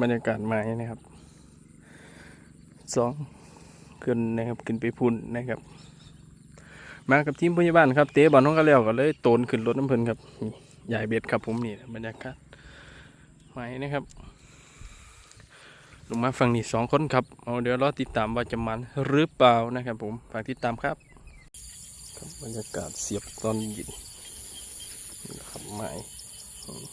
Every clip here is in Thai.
บรรยากาศไม้นะครับสองขึ้นนะครับขึ้นไปพุ่นนะครับ มากับทีมพยาบาลครับเตะบอลน้องก็แล้วก็เลยโตนขึ้นรถน้ำเพลินครับนี่ใหญ่เบ็ดครับผมนี่บรรยากาศไม้นะครับ ลงมาฝั่งนี้สองคนครับเอาเดี๋ยวรอติดตามว่าจะมันหรือเปล่านะครับ ผมฝากติดตามครับครับบรรยากาศเสียบตอนเย็นนี่นะครับไม้อืม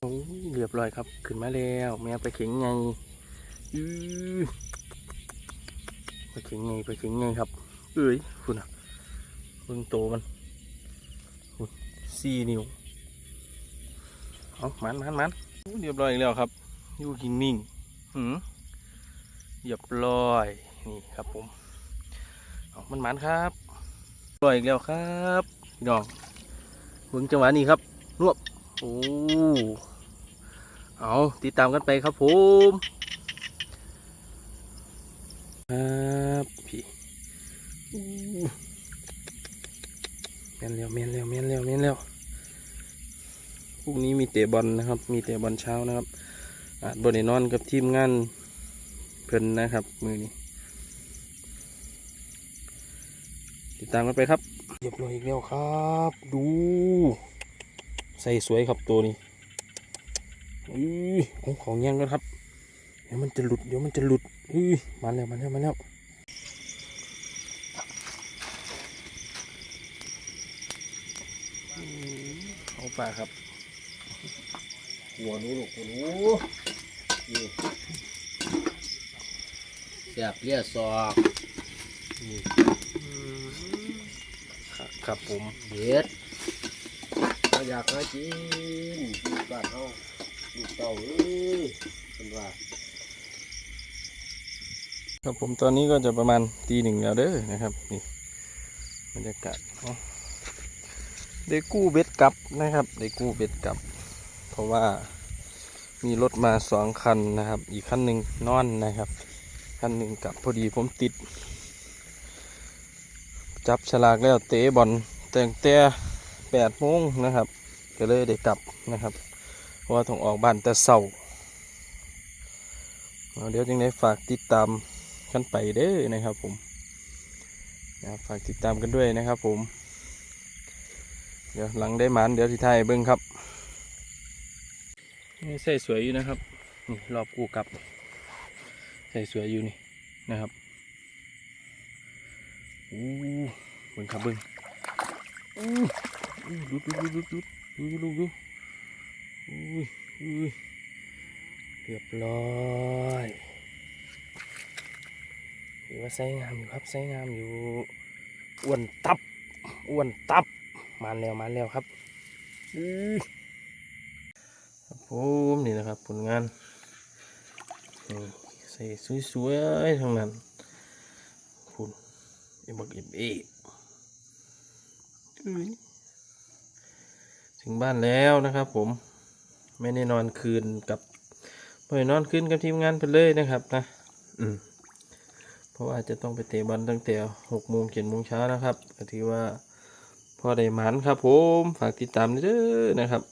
โอ้ ยเรียบร้อยครับ ขึ้นมาแล้วแมวไปเข็งไงอือไปเข็งไงไปเข็งไงครับ เอ้ยคุณอะเบิ่งโตมันสี่นิ้วเอามันมันมันเรียบร้อยอีกแล้วครับอยู่หิงนิ่งหืมเรียบร้อยนี่ครับผมเอามันมันครับเรียบร้อยอีกแล้วครับพี่น้องเบิ่งจังหวะนี้ครับรวบโอ้ เอาติดตามกันไปครับผมครับพี่อู้แม่นแล้วแม่นแล้วแม่นแล้วแม่นแล้วพรุ่งนี้มีเตะบอลนะครับ มีเตะบอลเช้านะครับอาจบรินอนกับทีมงานเพิ่นนะครับ มือนี้ ติดตามกันไปครับเรียบร้อยอีกแล้วครับ ดู ใส่สวยครับตัวนี้ อุ้ยเอาของแย่งกันครับ เดี๋ยวมันจะหลุด เดี๋ยวมันจะหลุดอุ้ยมาแล้วมาแล้วมาแล้วอืมเอาปลาครับหัวหนูลูกหัวหนูนี่เสียบเลียศอกครับครับผมเด็ดเราอยากมากินลูกบ้านเฮา ลูกเต่าเอ้ยเป็นว่าครับผมตอนนี้ก็จะประมาณตีหนึ่งแล้วเด้อนะครับนี่บรรยากาศเนาะได้กู้เบ็ดกลับนะครับได้กู้เบ็ดกลับ เพราะว่ามีรถมาสองคันนะครับ อีกคันหนึ่งนอนนะครับ คันหนึ่งกลับพอดีผมติด จับฉลากแล้วเตะบอลแต่งแต่แปดโมงนะครับ ก็เลยได้กลับนะครับ ราะว่ต้องออกบ้านแต่เศร้าเดี๋ยวยังไงฝากติดตามกันไปเด้อนะครับผมฝากติดตามกันด้วยนะครับผม เดี๋ยวหลังได้หมานเดี๋ยวที่ไทยเบิ้งครับนี่ใส่สวยอยู่นะครับนี่รอบกูกลับ ใส่สวยอยู่นี่นะครับอู้เบิ้งครับเบิ้งอู้ดูดูดูดูดูดูดู เรียบร้อยถือว่าใส่งามอยู่ครับใส่งามอยู่อ้วนตับอ้วนตับมาแล้วมาแล้วครับครับผมนี่นะครับผลงานใส่สวยๆทั้งนั้นพุ่นเอ็มบักเอ็มเอถึงบ้านแล้วนะครับผม ไม่ได้นอนคืนกับไม่ได้นอนคืนกับทีมงานไปเลยนะครับนะอืมเพราะว่าจะต้องไปเตะบอลตั้งแต่หกโมงเจ็ดโมงเช้านะครับก็ถือว่าพอได้หมันครับผม ฝากติดตามด้วยเด้อนะครับ